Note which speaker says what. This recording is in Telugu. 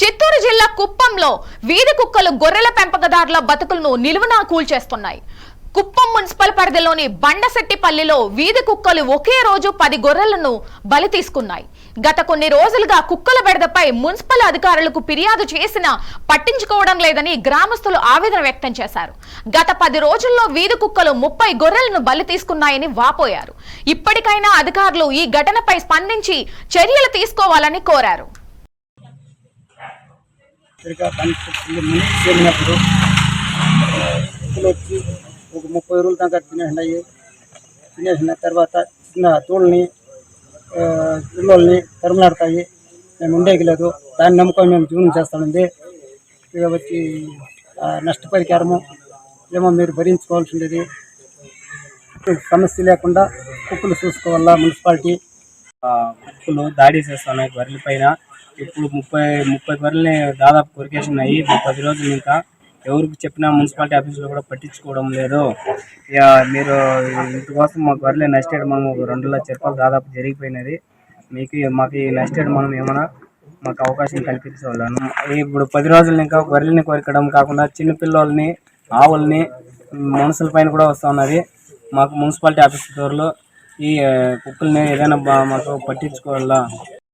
Speaker 1: చిత్తూరు జిల్లా కుప్పంలో వీధి కుక్కలు గొర్రెల పెంపకదారుల బతుకులను నిలువునా కూల్చేస్తున్నాయి కుప్పం మున్సిపల్ పరిధిలోని బండశెట్టిపల్లిలో వీధి కుక్కలు ఒకే రోజు పది గొర్రెలను బలి తీసుకున్నాయి. గత కొన్ని రోజులుగా కుక్కల బెడదపై మున్సిపల్ అధికారులకు ఫిర్యాదు చేసినా పట్టించుకోవడం లేదని గ్రామస్తులు ఆవేదన వ్యక్తం చేశారు. గత పది రోజుల్లో వీధి కుక్కలు ముప్పై గొర్రెలను బలి తీసుకున్నాయని వాపోయారు. ఇప్పటికైనా అధికారులు ఈ ఘటనపై స్పందించి చర్యలు తీసుకోవాలని కోరారు.
Speaker 2: సరిగా దానికి మనీ చేరినప్పుడు వచ్చి ఒక ముప్పై రోజుల దాకా తినేసినాయి తినేసిన తర్వాత చిన్న తోళ్ళని పిల్లల్ని తరుమలాడతాయి. మేము ఉండేకి లేదు. దాన్ని నమ్ముకొని మేము జీవనం చేస్తామండి. ఇక వచ్చి నష్టపరికారము నష్టపరిహారము ఏమో మీరు భరించుకోవాల్సి ఉండేది సమస్య లేకుండా కుక్కలు చూసుకోవాలా మున్సిపాలిటీ?
Speaker 3: కుక్కలు దాడి చేస్తున్నాయి బర్రెల పైన. ఇప్పుడు ముప్పై ముప్పై గొర్రెల్ని దాదాపు కొరికేసినాయి పది రోజులు ఇంకా ఎవరికి చెప్పినా మున్సిపాలిటీ ఆఫీసులో కూడా పట్టించుకోవడం లేదు. ఇక మీరు ఇందుకోసం మా గొర్రెలు నష్టేడు మనం ఒక రెండు లక్షల రూపాయలు దాదాపు జరిగిపోయినది. మీకు మాకు ఈ నష్టేడు మనం ఏమైనా మాకు అవకాశం కల్పించవాలను. ఇప్పుడు పది రోజులు ఇంకా గొర్రెల్ని కొరకడం కాకుండా చిన్నపిల్లల్ని ఆవుల్ని మనుషుల పైన కూడా వస్తూ ఉన్నది. మాకు మున్సిపాలిటీ ఆఫీస్ దూరలో ఈ కుక్కల్ని ఏదైనా బా- మాకు పట్టించుకోవాలా?